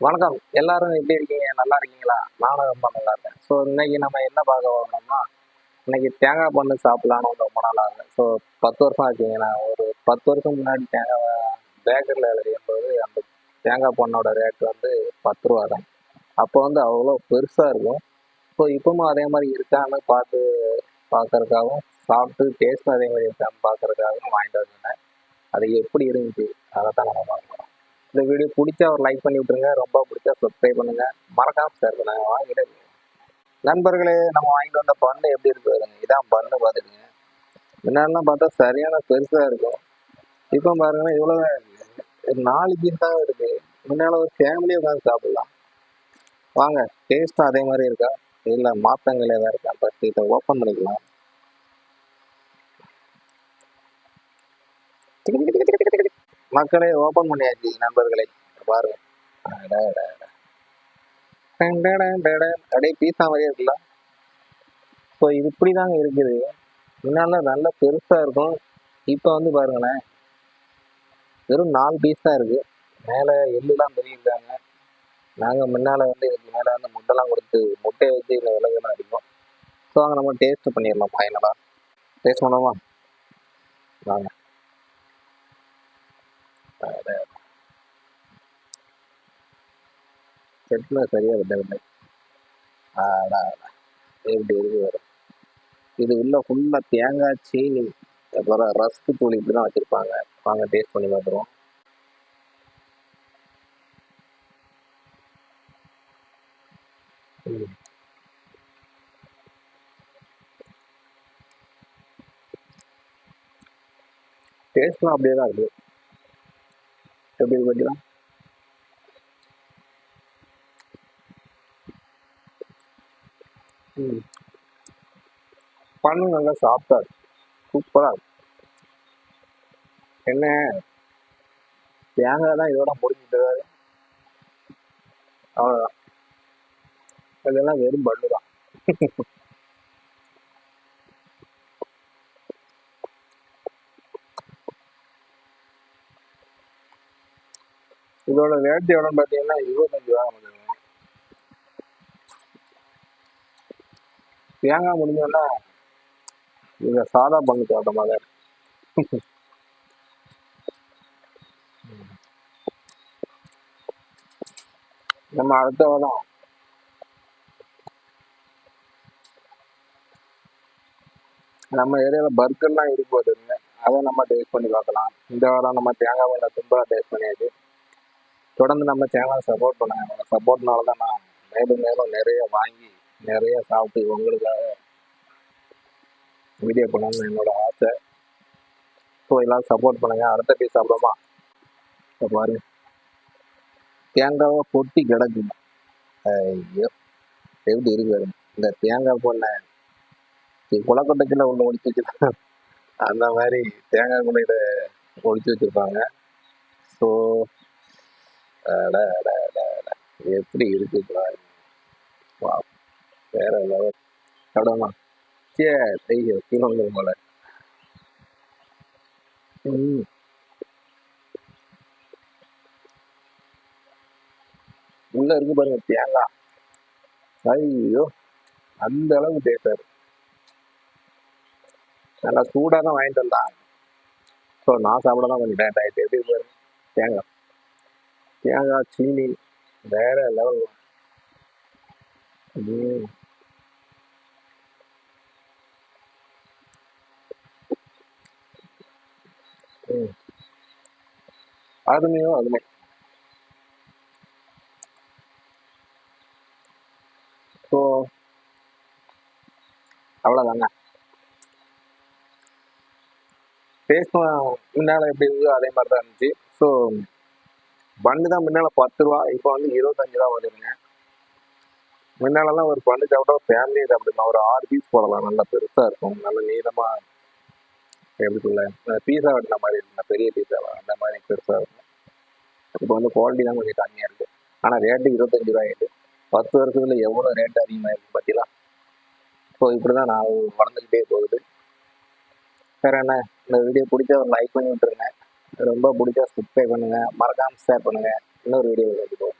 வணக்கம். எல்லாரும் எப்படி இருக்கீங்க? நல்லா இருக்கீங்களா? நானும் ரொம்ப நல்லா இருக்கேன். ஸோ இன்னைக்கு நம்ம என்ன பார்க்க வரணும்னா இன்னைக்கு தேங்காய் பண்ணு சாப்பிடலான்னு ரொம்ப நல்லா ஆகுது ஸோ பத்து வருஷம் ஆச்சுங்க. நான் ஒரு பத்து வருஷம் முன்னாடி தேங்காய் பேக்கரியில் எழுதியும் போது அந்த தேங்காய் பண்ணோட ரேட் வந்து பத்து ரூபா தான். அப்போ வந்து அவ்வளோ பெருசாக இருக்கும். ஸோ இப்பவும் அதே மாதிரி இருக்கான்னு பார்த்து பார்க்கறதுக்காகவும் சாப்பிட்டு டேஸ்ட்டும் அதே மாதிரி இருக்கான்னு பார்க்கறதுக்காகவும் வாங்கிட்டு வந்தேன் அது எப்படி இருந்துச்சு? அதை தான் நம்ம இந்த வீடியோ பிடிச்சா ஒரு லைக் பண்ணி விட்ருங்க ரொம்ப பிடிச்சா சப்ஸ்கிரைப் பண்ணுங்க. மறக்காம ஷேர் பண்ணுங்க. வாங்கிட்டு நண்பர்களே நம்ம வாங்கிட்டு வந்த பண்ணு எப்படி இருக்கு பாருங்க. இதான் பண்ணு பார்த்துக்குங்க. முன்னாடிலாம் பார்த்தா சரியான பெருசாக இருக்கும். இப்போ பாருங்கன்னா இவ்வளோ நாலு பீஸ் தான் இருக்கு. முன்னால ஒரு ஃபேமிலியை உட்காந்து சாப்பிடலாம். வாங்க டேஸ்ட்டும் அதே மாதிரி இருக்கா? இல்லை மாற்றங்கள் ஏதாவது இருக்கா? ஃபஸ்ட்டு இதை ஓப்பன் பண்ணிக்கலாம். மக்களே ஓப்பன் பண்ணியாச்சு நண்பர்களே. பாருங்க. அப்படியே பீஸா மாதிரியே இருக்குல்ல? ஸோ இது இப்படி தாங்க இருக்குது முன்னால நல்லா பெருசா இருக்கும். இப்போ வந்து பாருங்களேன். வெறும் நாலு பீஸ் தான் இருக்கு. மேலே எள்ளுலாம் தெரியிருக்காங்க நாங்கள் முன்னால் வந்து இதுக்கு மேலே வந்து முட்டைலாம் கொடுத்து முட்டையை வச்சு இதில் விலகுலாம் அடிப்போம். ஸோ அங்கே நம்ம டேஸ்ட் பண்ணிடலாம் ஃபைனலாக டேஸ்ட் பண்ணுவோமா வாங்க செட்டில் சரியாக விடவில்லை ஆடா எப்படி இருக்கு வரும் இது உள்ள ஃபுல்லாக தேங்காய் சீனி அப்புறம் ரஸ்க்கு தூள் இப்படி தான் வச்சுருப்பாங்க. வாங்க டேஸ்ட் பண்ணி பார்த்துருவோம். டேஸ்ட்லாம் அப்படியே தான் இருக்குது எப்படி பார்த்தீங்கன்னா பார்த்தீங்களா ம் பண்ணு நல்லா சாஃப்டாக இருக்கு. சூப்பராக என்ன? தேங்காய் தான் இதோட முடிஞ்சிட்டு அவ்வளோதான் இதெல்லாம் வெறும் பண்ணு தான் இதோட ரேட் எவ்வளோன்னு பார்த்தீங்கன்னா இருபத்தஞ்சு ரூபா தேங்காய் முடிஞ்சோன்னா இதை சாதா பண்ணு சாப்பிட்ட மாதிரி. நம்ம அடுத்த வாரம். நம்ம ஏரியாவில் பர்கர்லாம் இருக்கு போதுங்க அதை நம்ம டேஸ்ட் பண்ணி பார்க்கலாம். இந்த வாரம் நம்ம தேங்காய் பண்ண தும்பலாக டேஸ்ட் பண்ணியாச்சு. தொடர்ந்து நம்ம சேனலை சப்போர்ட் பண்ணுங்க. சப்போர்ட்னால தான் நான் மேலும் மேலும் நிறைய வாங்கி நிறைய சாப்பிட்டு உங்களுக்காக வீடியோ பண்ணணும்னு என்னோட ஆசை. ஸோ எல்லாம் சப்போர்ட் பண்ணுங்க. அடுத்த பீஸ் சாப்பிடமா இப்போ பாரு தேங்காவை பொட்டி கிடக்குங்க ஐயோ எப்படி இருக்கு இந்த தேங்காய் பொண்ணை குளக்கொட்டைக்குள்ள ஒன்று ஒழிச்சு வச்சிருக்காங்க அந்த மாதிரி தேங்காய் குள்ளையில ஒழிச்சு வச்சிருப்பாங்க. ஸோ அட அட அட அட. எப்படி இருக்கு பாருங்க. வா வேற லெவல் சாப்பிடுமா சே ஐயோ கீழே வந்துடும் போல. ம். உள்ள இருக்கு பாருங்க தேங்காய் ஐயோ அந்த அளவுக்கு டேஸ்டா நல்லா சூடாக தான் வாங்கிட்டு வந்தான் ஸோ நான் சாப்பிட தான் கொஞ்சம் டேட் ஆகிட்டு எப்படி பாருங்க தேங்காய் தேங்காய் சீனி வேற லெவல் ம் அருமையோ அருமை. ஸோ அவ்வளோதாங்க பேசுவேன் முன்னால் எப்படி இருந்ததோ அதே மாதிரி தான் இருந்துச்சு. ஸோ பண்டு தான் முன்னால் பத்து ரூபா இப்போ வந்து இருபத்தஞ்சு ரூபா வருதுங்க. முன்னாலலாம் ஒரு பண்டு சாப்பிட்டா ஃபேமிலி சாப்பிடுங்க ஒரு ஆறு பீஸ் போடலாம் நல்லா பெருசாக இருக்கும். நல்ல நீளமாக எப்படி சொல்ல பீஸா வெட்டின மாதிரி இருக்கும். பெரிய பீஸா அந்த மாதிரி பெருசாக இருக்கும். இப்போ வந்து குவாலிட்டி தான் கொஞ்சம் கம்மியாக இருக்குது ஆனால் ரேட்டு இருபத்தஞ்சு ரூபாய்க்கு பத்து வருஷத்துல எவ்வளோ ரேட் அதிகமாகிருக்கு பார்த்தீங்களா ஸோ இப்படி தான் நான் வளர்ந்துக்கிட்டே போகுது. வேற என்ன? இந்த வீடியோ பிடிச்சா ஒரு லைக் பண்ணி விட்டுருங்க. ரொம்ப பிடிச்சா சப்ஸ்கிரைப் பண்ணுங்க. மறக்காம ஷேர் பண்ணுங்க. இன்னொரு வீடியோ கண்டிப்பாக